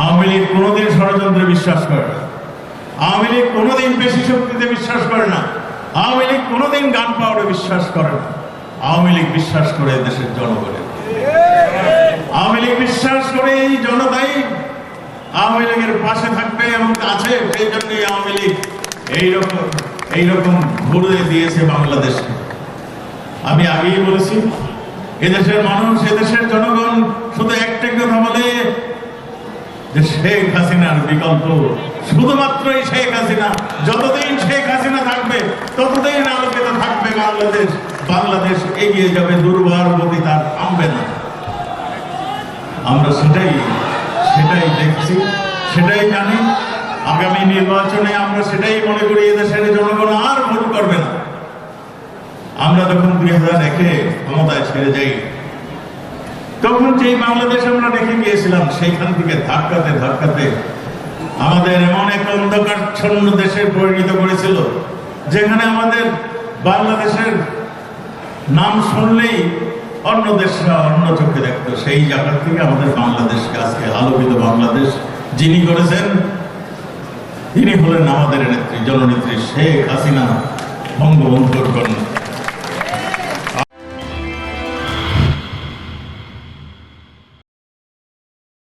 আওয়ামী লীগ কোনোদিন ষড়যন্ত্রে বিশ্বাস করে না। আওয়ামী লীগ কোনোদিন বেশি শক্তিতে বিশ্বাস করে না। আওয়ামী লীগ কোনোদিন গান পাওয়ারে বিশ্বাস করে না। আওয়ামী লীগ বিশ্বাস করে দেশের জনগণের আওয়ামী লীগ বিশ্বাস করে এই জনতাই আওয়ামী লীগের পাশে থাকবে এবং আছে। সেই জন্যই আওয়ামী লীগ এইরকম এইরকম ঘুরে দিয়েছে বাংলাদেশকে। আমি আগেই বলেছি, এদেশের মানুষ, এদেশের জনগণ যে শেখ হাসিনার বিকল্প। শুধুমাত্রই শেখ হাসিনা, যতদিন শেখ হাসিনা থাকবে, ততদিন আলোকিত থাকবে বাংলাদেশ। বাংলাদেশ এগিয়ে যাবে, দুর্বার গতি তার থামবে না। আমরা সেটাই সেটাই দেখছি, সেটাই জানি। আগামী নির্বাচনে আমরা সেটাই মনে করি, এদেশের জনগণ আর ভোট করবে না। আমরা যখন দুই হাজার একে ক্ষমতায় ছেড়ে যাই তখন যেই বাংলাদেশ আমরা রেখে গিয়েছিলাম, সেইখান থেকে ধাক্কাতে ধাক্কাতে আমাদের এমন এক অন্ধকারচ্ছন্ন দেশে পরিণত করেছিল, যেখানে আমাদের বাংলাদেশের নাম শুনলেই অন্য দেশরা অন্য চোখে দেখতো। সেই জায়গা থেকে আমাদের বাংলাদেশকে আজকে আলোকিত বাংলাদেশ। যিনি করেছেন, তিনি হলেন আমাদের নেত্রী, জননেত্রী শেখ হাসিনা, বঙ্গবন্ধুর কন্যা।